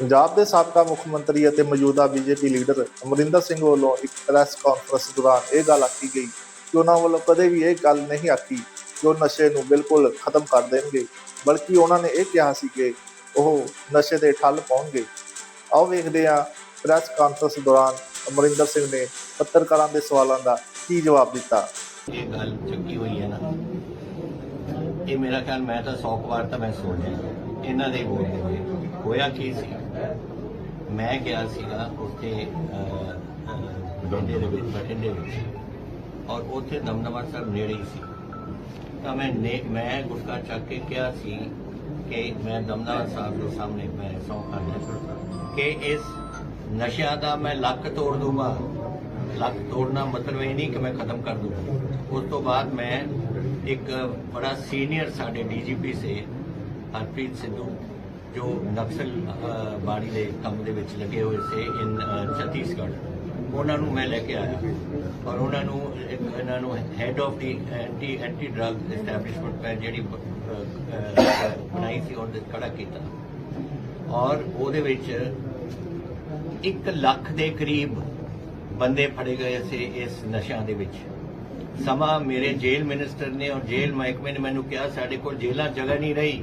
ਪੰਜਾਬ ਦੇ ਸਾਬਕਾ ਮੁੱਖ ਮੰਤਰੀ ਅਤੇ ਮੌਜੂਦਾ ਬੀਜੇਪੀ ਲੀਡਰ ਅਮਰਿੰਦਰ ਸਿੰਘ ਵੱਲੋਂ ਇੱਕ ਪ੍ਰੈਸ ਕਾਨਫਰੰਸ ਦੌਰਾਨ ਇਹ ਗੱਲ ਆਖੀ ਗਈ ਕਿ ਉਹਨਾਂ ਵੱਲੋਂ ਕਦੇ ਵੀ ਇਹ ਗੱਲ ਨਹੀਂ ਆਖੀ ਕਿ ਉਹ ਨਸ਼ੇ ਨੂੰ ਬਿਲਕੁਲ ਖਤਮ ਕਰ ਦੇਣਗੇ, ਬਲਕਿ ਉਹਨਾਂ ਨੇ ਇਹ ਕਿਹਾ ਸੀ ਕਿ ਉਹ ਨਸ਼ੇ ਦੇ ਠੱਲ ਪਾਉਣਗੇ। ਆਓ ਵੇਖਦੇ ਹਾਂ ਪ੍ਰੈਸ ਕਾਨਫਰੰਸ ਦੌਰਾਨ ਅਮਰਿੰਦਰ ਸਿੰਘ ਨੇ ਪੱਤਰਕਾਰਾਂ ਦੇ ਸਵਾਲਾਂ ਦਾ ਕੀ ਜਵਾਬ ਦਿੱਤਾ। ਇਹ ਗੱਲ ਚੱਕੀ ਹੋਈ ਹੈ ਨਾ। ਇਹ ਮੇਰਾ ਖਿਆਲ ਮੈਂ ਤਾਂ 100 ਵਾਰ ਤਾਂ ਮੈਂ ਸੋਚਿਆ ਇਹਨਾਂ ਦੇ ਬੋਲਦੇ ਹੋਏ ਹੋਇਆ ਕੀ ਸੀ? ਮੈਂ ਗਿਆ ਸੀਗਾ ਉੱਥੇ ਬਠਿੰਡੇ ਦੇ ਵਿੱਚ। ਬਠਿੰਡੇ ਵਿੱਚ। ਔਰ ਉੱਥੇ ਦਮਦਮਾ ਸਾਹਿਬ ਨੇੜੇ ਹੀ ਸੀ। ਤਾਂ ਮੈਂ ਨੇ- ਮੈਂ ਗੁਟਕਾ ਚੱਕ ਕੇ ਕਿਹਾ ਸੀ ਕਿ ਮੈਂ ਦਮਦਮਾ ਸਾਹਿਬ ਦੇ ਸਾਹਮਣੇ ਮੈਂ ਸੌਂ ਖਾਂਦਾ ਕਿ ਇਸ ਨਸ਼ਿਆਂ ਦਾ ਮੈਂ ਲੱਕ ਤੋੜ ਦੂੰਗਾ। ਲੱਕ ਤੋੜਨਾ ਮਤਲਬ ਇਹ ਨਹੀਂ ਕਿ ਮੈਂ ਖਤਮ ਕਰ ਦੂੰਗਾ। ਉਸ ਤੋਂ ਬਾਅਦ ਮੈਂ ਇੱਕ ਬੜਾ ਸੀਨੀਅਰ ਸਾਡੇ ਡੀਜੀਪੀ ਸੇ ਹਰਪ੍ਰੀਤ ਸਿੱਧੂ ਜੋ ਨਕਸਲ ਅਹ, ਬਾੜੀ ਦੇ ਕੰਮ ਦੇ ਵਿੱਚ ਲੱਗੇ ਹੋਏ ਸੀ ਇਨ ਛੱਤੀਸਗੜ੍ਹ। ਉਹਨਾਂ ਨੂੰ ਮੈਂ ਲੈ ਕੇ ਆਇਆ। ਔਰ ਉਹਨਾਂ ਨੂੰ ਇੱਕ ਇਹਨਾਂ ਨੂੰ head of the anti anti drug establishment ਮੈਂ ਜਿਹੜੀ ਬਣਾਈ ਸੀ ਉਹਦੇ ਖੜਾ ਕੀਤਾ। ਔਰ ਉਹਦੇ ਵਿੱਚ 1 ਲੱਖ ਦੇ ਕਰੀਬ ਬੰਦੇ ਫੜੇ ਗਏ ਸੀ ਇਸ ਨਸ਼ਿਆਂ ਦੇ ਵਿੱਚ। ਸਮਾਂ ਮੇਰੇ ਜੇਲ੍ਹ ਮਿਨਿਸਟਰ ਨੇ ਔਰ ਜੇਲ੍ਹ ਮਹਿਕਮੇ ਨੇ ਮੈਨੂੰ ਕਿਹਾ ਸਾਡੇ ਕੋਲ ਜੇਲ੍ਹਾਂ ਜਗ੍ਹਾ ਨਹੀਂ ਰਹੀ।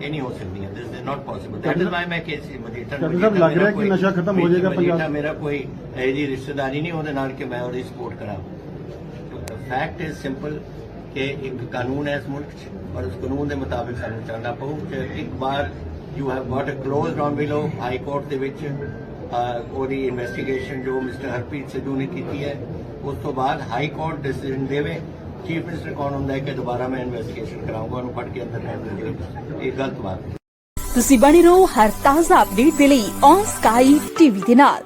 ਇਹ ਨਹੀਂ ਹੋ ਸਕਦੀਆਂ this is not possible that is why ਮੈਂ ਕੇਸ ਮਜੀਠਾ ਸਾਹਿਬ, ਲੱਗ ਰਿਹਾ ਕਿ ਨਸ਼ਾ ਖਤਮ ਹੋ ਜਾਏਗਾ ਪੰਜਾਬ? ਮੇਰਾ ਕੋਈ ਇਹ ਜੀ ਰਿਸ਼ਤੇਦਾਰੀ ਨਹੀਂ ਉਹਦੇ ਨਾਲ ਕਿ ਮੈਂ ਉਹਦੀ ਸਪੋਰਟ ਕਰਾਂ ਫੈਕਟ ਇਜ਼ ਸਿੰਪਲ ਕਿ ਇੱਕ ਕਾਨੂੰਨ ਹੈ ਇਸ ਮੁਲਕ 'ਚ ਔਰ ਉਸ ਕਾਨੂੰਨ ਦੇ ਮੁਤਾਬਿਕ ਸਾਨੂੰ ਚੱਲਣਾ ਪਊ ਕਿ ਇੱਕ ਵਾਰ you have got a close on below high court ਦੇ ਵਿੱਚ ਉਹਦੀ ਇਨਵੈਸਟੀਗੇਸ਼ਨ ਜੋ ਮਿਸਟਰ ਹਰਪ੍ਰੀਤ ਸਿੱਧੂ ਨੇ ਕੀਤੀ ਹੈ ਉਸ ਤੋਂ ਬਾਅਦ ਹਾਈ ਕੋਰਟ ਡਿਸੀਜਨ ਦੇਵੇ ਚੀਫ ਮਿਨਿਸਟਰ ਕੌਣ ਹੁੰਦਾ ਹੈ ਕਿ ਦੁਬਾਰਾ ਮੈਂ ਇਨਵੈਸਟੀਗੇਸ਼ਨ ਕਰਾਉਂਗਾ ਉਹਨੂੰ ਫੜ ਕੇ ਅੰਦਰ ਕਰ ਦਿੰਦੇ ਇਹ ਗਲਤ ਬਾਤ ਹੈ। ਤੁਸੀਂ ਬਣੇ ਰਹੋ ਹਰ ਤਾਜ਼ਾ ਅਪਡੇਟ ਦੇ ਲਈ ਔਨ ਸਕਾਈ ਟੀਵੀ ਦੇ ਨਾਲ।